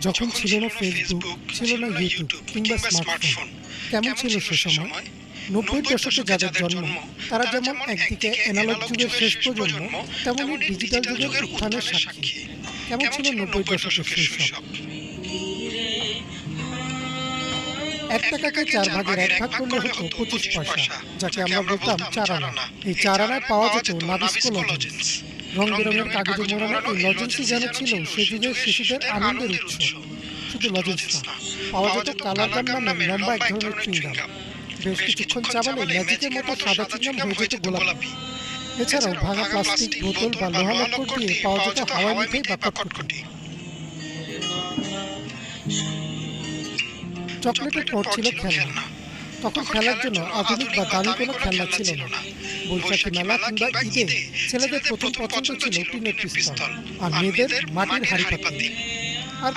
যখন ছিল না ফেসবুক ছিল না ইউটিউব কিংবা স্মার্টফোন কেমন ছিল সে সময়? নব্বই দশকে যাদের জন্ম তারা যেমন একদিকে অ্যানালগ যুগের শেষ প্রজন্ম তেমনই ডিজিটাল যুগের উত্থানের সাক্ষী। কেমন ছিল নব্বই দশকের শৈশব? এক টাকাকে চার ভাগের এক ভাগ করলে হতো পঁচিশ পয়সা, যাকে আমরা বলতাম চার আনা এই চার আনায় পাওয়া যেত নাবিস্কো লজেন্স রং বেরঙের কাগজে মোড়ানো এই লজেন্সই যেন ছিল সে যুগের শিশুদের আনন্দের উৎস। শুধু লজেন্স না, পাওয়া যেত কালার গান নামে লম্বা এক ধরনের চুইংগাম বেশ কিছুক্ষণ চাবালে ম্যাজিকের মতো সাদা চুইংগাম হয়ে যেত গোলাপি। এছাড়াও ভাঙা প্লাস্টিক বোতল বা লোহা লক্কর দিয়ে পাওয়া যেত হাওয়াই মিঠাই বা কটকটি। চকলেটের পর ছিল খেলনা। তখন খেলার জন্য আধুনিক বা দামি কোনো খেলনা ছিল না। বৈশাখী মেলা কিংবা ঈদে ছেলেদের প্রথম পছন্দ ছিল টিনের পিস্তল আর মেয়েদের মাটির হাড়ি আর